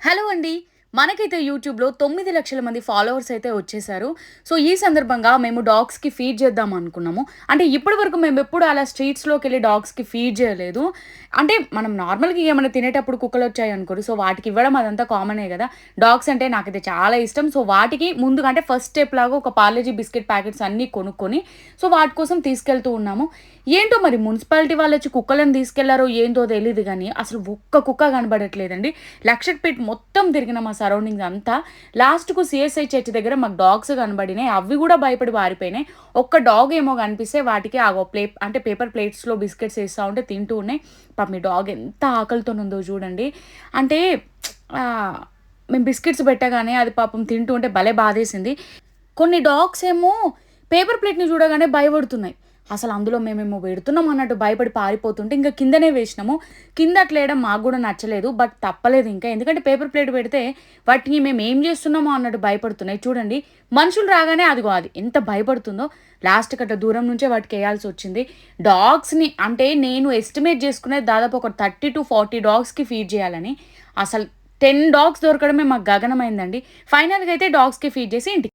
Hello అండి. మనకైతే యూట్యూబ్లో తొమ్మిది లక్షల మంది ఫాలోవర్స్ అయితే వచ్చేసారు. సో ఈ సందర్భంగా మేము డాగ్స్కి ఫీడ్ చేద్దాం అనుకున్నాము. అంటే ఇప్పటి వరకు మేము ఎప్పుడు అలా స్ట్రీట్స్లోకి వెళ్ళి డాగ్స్కి ఫీడ్ చేయలేదు. అంటే మనం నార్మల్గా ఏమైనా తినేటప్పుడు కుక్కలు వచ్చాయి అనుకోరు. సో వాటికి ఇవ్వడం అదంతా కామనే కదా. డాగ్స్ అంటే నాకైతే చాలా ఇష్టం. సో వాటికి ముందుగా అంటే ఫస్ట్ స్టెప్ లాగా ఒక పార్లేజీ బిస్కెట్ ప్యాకెట్స్ అన్నీ కొనుక్కొని సో వాటి కోసం తీసుకెళ్తూ ఉన్నాము. ఏంటో మరి మున్సిపాలిటీ వాళ్ళు వచ్చి కుక్కలను తీసుకెళ్ళారో ఏందో తెలియదు కానీ అసలు ఒక్క కుక్క కనబడట్లేదండి. లక్షపేట్ మొత్తం తిరిగిన మా సరౌండింగ్స్ అంతా. లాస్ట్కు సిఎస్ఐ చర్చ్ దగ్గర మాకు డాగ్స్ కనబడినాయి. అవి కూడా భయపడి పారిపోయినాయి. ఒక్క డాగ్ ఏమో కనిపిస్తే వాటికి ఆ ప్లే అంటే పేపర్ ప్లేట్స్లో బిస్కెట్స్ వేస్తూ ఉంటే తింటూ ఉన్నాయి. పాప మీ డాగ్ ఎంత ఆకలితో ఉందో చూడండి. అంటే మేము బిస్కెట్స్ పెట్టగానే అది పాపం తింటూ ఉంటే భలే బాధేసింది. కొన్ని డాగ్స్ ఏమో పేపర్ ప్లేట్ని చూడగానే భయపడుతున్నాయి. అసలు అందులో మేమేమో పెడుతున్నాం అన్నట్టు భయపడి పారిపోతుంటే ఇంకా కిందనే వేసినాము. కింద అట్లా వేయడం మాకు కూడా నచ్చలేదు బట్ తప్పలేదు ఇంకా. ఎందుకంటే పేపర్ ప్లేట్ పెడితే వాటిని మేము ఏం చేస్తున్నామో అన్నట్టు భయపడుతున్నాయి. చూడండి మనుషులు రాగానే అదిగో అది ఎంత భయపడుతుందో. లాస్ట్ అట్లా దూరం నుంచే వాటికి వేయాల్సి వచ్చింది. డాగ్స్ని అంటే నేను ఎస్టిమేట్ చేసుకునే దాదాపు ఒక థర్టీ టు ఫార్టీ డాగ్స్కి ఫీడ్ చేయాలని. అసలు టెన్ డాగ్స్ దొరకడమే మాకు గగనమైందండి. ఫైనల్గా అయితే డాగ్స్కి ఫీడ్ చేసి ఇంటికి